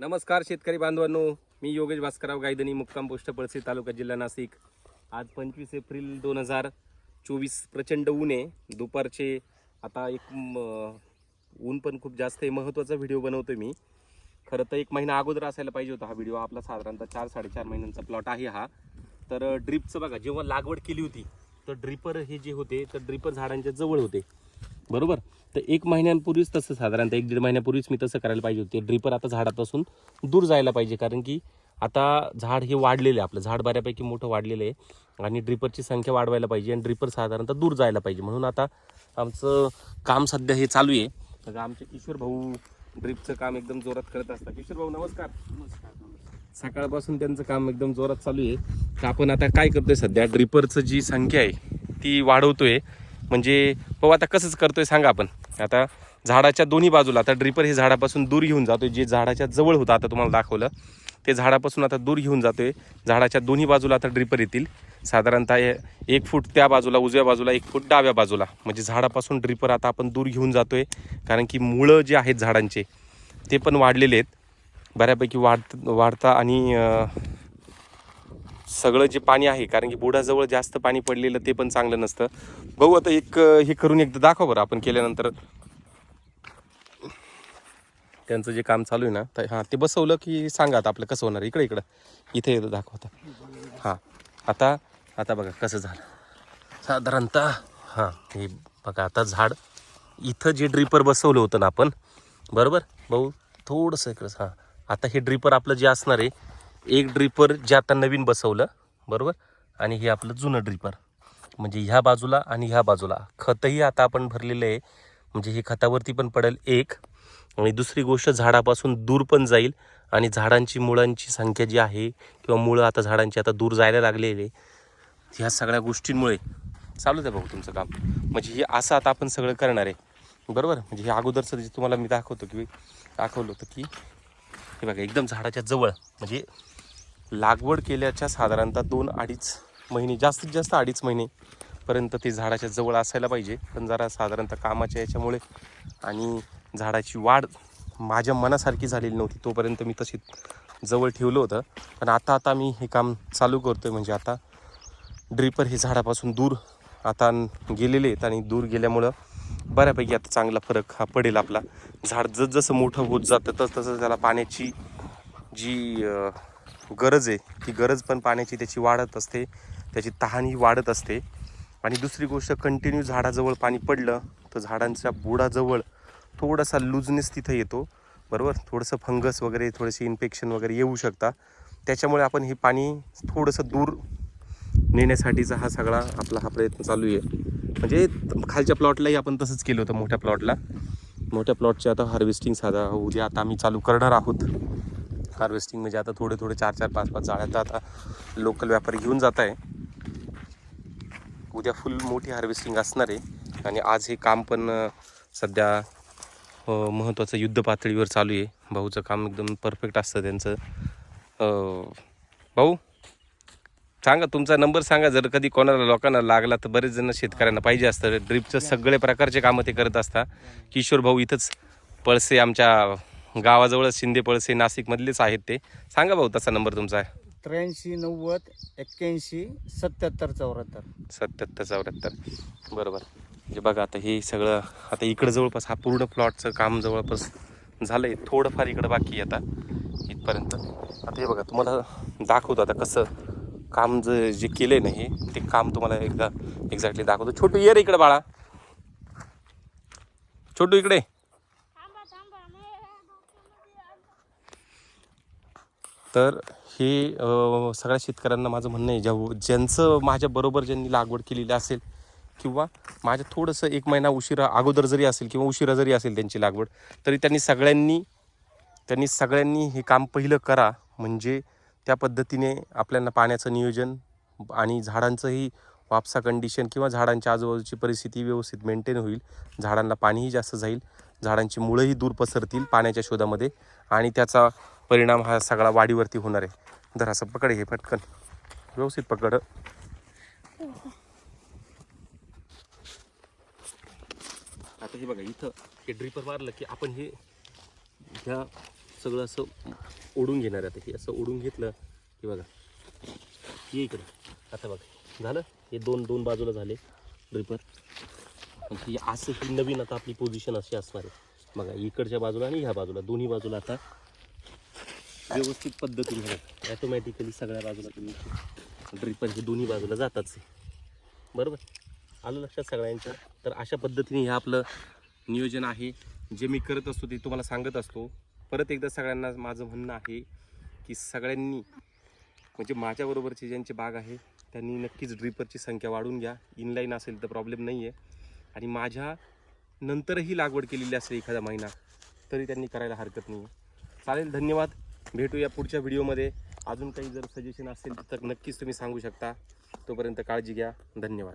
नमस्कार शेतकरी बांधवांनो मी योगेश भास्करराव गायदनी मुक्काम पोस्ट पळसी तालुका जिल्हा नाशिक. आज पंचवीस एप्रिल दोन हजार चोवीस प्रचंड ऊन आहे. दुपारचे आता एक ऊन पण खूप जास्त आहे. महत्त्वाचा व्हिडिओ बनवतो मी. खरं तर एक महिना अगोदर असायला पाहिजे होता हा व्हिडिओ. आपला साधारणतः चार साडेचार महिन्यांचा प्लॉट आहे हा. तर ड्रिपचं बघा जेव्हा लागवड केली होती तर ड्रिपर हे जे होते तर ड्रिपर झाडांच्या जवळ होते. बरोबर? तर एक महिन्यांपूर्वीच तसं साधारणतः एक दीड महिन्यापूर्वीच मी तसं करायला पाहिजे होते. ड्रिपर आता झाडापासून दूर जायला पाहिजे कारण की आता झाड हे वाढलेलं आहे आपलं. झाड बऱ्यापैकी मोठं वाढलेलं आहे आणि ड्रिपरची संख्या वाढवायला पाहिजे आणि ड्रिपर साधारणतः दूर जायला पाहिजे. म्हणून आता आमचं काम सध्या हे चालू आहे. तर आमचे किशोर भाऊ ड्रिपचं काम एकदम जोरात करत असतात. किशोर भाऊ नमस्कार. सकाळपासून त्यांचं काम एकदम जोरात चालू आहे. तर आपण आता काय करतोय सध्या? ड्रिपरचं जी संख्या आहे ती वाढवतोय. म्हणजे भाऊ आता कसंच करतोय सांगा आपण. आता झाडाच्या दोन्ही बाजूला आता ड्रिपर हे झाडापासून दूर घेऊन जातोय जे झाडाच्या जवळ होतं आता तुम्हाला दाखवलं. ते झाडापासून आता दूर घेऊन जातोय. झाडाच्या दोन्ही बाजूला आता ड्रिपर येतील. साधारणतः ए- एक फूट त्या बाजूला उजव्या बाजूला एक फूट डाव्या बाजूला. म्हणजे झाडापासून ड्रिपर आता आपण दूर घेऊन जातोय. कारण की मुळं जे आहेत झाडांचे ते पण वाढलेले आहेत. बऱ्यापैकी वाढ वाढता आणि सगळं जे पाणी आहे कारण की बुडाजवळ जास्त पाणी पडलेलं ते पण चांगलं नसतं. भाऊ आता एक हे करून एकदा दाखव बरं आपण केल्यानंतर. त्यांचं जे काम चालू आहे ना तर हां ते बसवलं की सांगा आता आपलं कसं होणार इकडं इकडं. इथे एकदा दाखवता हां आता आता बघा कसं झालं. साधारणतः हां हे बघा आता झाड. इथं जे ड्रिपर बसवलं होतं ना आपण बरोबर? भाऊ थोडंसं इकडं हां. आता हे ड्रिपर आपलं जे असणार आहे एक ड्रिपर जे आता नवीन बसवलं बरोबर? आणि हे आपलं जुनं ड्रिपर म्हणजे ह्या बाजूला आणि ह्या बाजूला. खतही आता आपण भरलेलं आहे. म्हणजे हे खतावरती पण पडेल एक. आणि दुसरी गोष्ट झाडापासून दूर पण जाईल. आणि झाडांची मुळांची संख्या जी आहे किंवा मुळं आता झाडांची आता दूर जायला लागलेले ह्या सगळ्या गोष्टींमुळे. चालू आहे भाऊ तुमचं काम. म्हणजे हे असं आता आपण सगळं करणार आहे. बरोबर? म्हणजे हे अगोदरचं जे तुम्हाला मी दाखवतो की दाखवलं होतं की हे बघा एकदम झाडाच्या जवळ. म्हणजे लागवड केल्याच्या साधारणतः दोन अडीच महिने जास्तीत जास्त अडीच महिनेपर्यंत ते झाडाच्या जवळ असायला पाहिजे. पण जरा साधारणतः कामाच्या याच्यामुळे आणि झाडाची वाढ माझ्या मनासारखी झालेली नव्हती. तोपर्यंत मी तशी जवळ ठेवलं होतं. पण आता आता मी हे काम चालू करतो आहे म्हणजे आता ड्रिपर हे झाडापासून दूर आता गेलेले आहेत आणि दूर गेल्यामुळं बऱ्यापैकी आता चांगला फरक हा पडेल आपला. झाड जसजसं मोठं होत जातं तसं तसं त्याला पाण्याची जी गरज आहे. ती गरज पण पाण्याची त्याची वाढत असते त्याची तहानी वाढत असते. आणि दुसरी गोष्ट कंटिन्यू झाडाजवळ पाणी पडलं तर झाडांच्या बुडाजवळ थोडासा लूजनेस तिथं येतो. बरोबर? थोडंसं फंगस वगैरे थोडेसे इन्फेक्शन वगैरे येऊ शकता त्याच्यामुळे आपण हे पाणी थोडंसं दूर नेण्यासाठीचा हा सगळा आपला हा प्रयत्न चालू आहे. म्हणजे खालच्या प्लॉटलाही आपण तसंच केलं होतं मोठ्या प्लॉटला. मोठ्या प्लॉटच्या आता हार्वेस्टिंग साधा उद्या आता आम्ही चालू करणार आहोत. हार्वेस्टिंग म्हणजे आता थोडे थोडे चार चार पाच पाच जाळ्या तर आता लोकल व्यापारी घेऊन जात आहे. उद्या फुल मोठी हार्वेस्टिंग असणार आहे. आणि आज हे काम पण सध्या महत्त्वाचं युद्ध पातळीवर चालू आहे. भाऊचं काम एकदम परफेक्ट असतं त्यांचं. भाऊ सांगा तुमचा नंबर सांगा. जर कधी कोणाला लोकांना लागला तर बरेच जण शेतकऱ्यांना पाहिजे असतं. ड्रिपचं सगळे प्रकारचे कामं ते करत असतात. किशोर भाऊ इथंच पळसे आमच्या गावाजवळच शिंदे पळसे नाशिकमधलेच आहेत ते. सांगा भाऊ तसा नंबर तुमचा त्र्याऐंशी नव्वद एक्क्याऐंशी सत्याहत्तर चौऱ्याहत्तर. सत्याहत्तर चौऱ्याहत्तर. बरोबर. म्हणजे बघा आता हे सगळं आता इकडं जवळपास हा पूर्ण प्लॉटचं काम जवळपास झालं आहे थोडंफार इकडं बाकी आहे आता इथपर्यंत. आता हे बघा तुम्हाला दाखवतो आता कसं काम ज जे केलं आहे ना हे ते काम तुम्हाला एकदा एक्झॅक्टली दाखवतो. छोटू ये रे इकडे बाळा. छोटू इकडे तर हे सगळ्या शेतकऱ्यांना माझं म्हणणं आहे ज्या ज्यांचं माझ्याबरोबर ज्यांनी लागवड केलेली असेल किंवा माझ्या थोडंसं एक महिना उशिरा अगोदर जरी असेल किंवा उशिरा जरी असेल त्यांची लागवड तरी त्यांनी सगळ्यांनी त्यांनी सगळ्यांनी हे काम पहिलं करा म्हणजे त्या पद्धतीने आपल्याला पाण्याचं नियोजन आणि झाडांचंही वापसा कंडिशन किंवा झाडांच्या आजूबाजूची परिस्थिती व्यवस्थित मेंटेन होईल. झाडांना पाणीही जास्त जाईल. झाडांची मुळंही दूर पसरतील पाण्याच्या शोधामध्ये आणि त्याचा परिणाम हा सगळा वाढीवरती होणार आहे. जर असं पकड हे पटकन. व्यवस्थित पकड. आता हे बघा इथं हे ड्रिपर मारलं की आपण हे ह्या सगळं असं ओढून घेणार आहे. आता हे असं ओढून घेतलं की बघा ये इकडे. आता बघा झालं? हे दोन दोन बाजूला झाले ड्रिपर ही असं ही नवीन आता आपली पोझिशन अशी असणार आहे. बघा इकडच्या बाजूला आणि ह्या बाजूला. दोन्ही बाजूला आता व्यवस्थित पद्धतीने ॲटोमॅटिकली सगळ्या बाजूला तुम्ही ड्रिपर हे दोन्ही बाजूला जाताच बरोबर? आलं लक्षात सगळ्यांच्या? तर अशा पद्धतीने हे आपलं नियोजन आहे. जे मी करत असतो ते तुम्हाला सांगत असतो. परत एकदा सगळ्यांना माझं म्हणणं आहे की सगळ्यांनी म्हणजे माझ्याबरोबरचे ज्यांचे बाग आहे त्यांनी नक्कीच ड्रिपरची संख्या वाढून घ्या. इनलाईन असेल तर प्रॉब्लेम नाही आहे आणि माझ्या नंतरही लागवड केलेली असेल एखादा महिना तरी त्यांनी करायला हरकत नाही आहे चालेल धन्यवाद. भेटूया पुढच्या व्हिडिओमध्ये. अजून काही जर सजेशन असेल तर नक्कीच तुम्ही सांगू शकता. तोपर्यंत काळजी घ्या. धन्यवाद.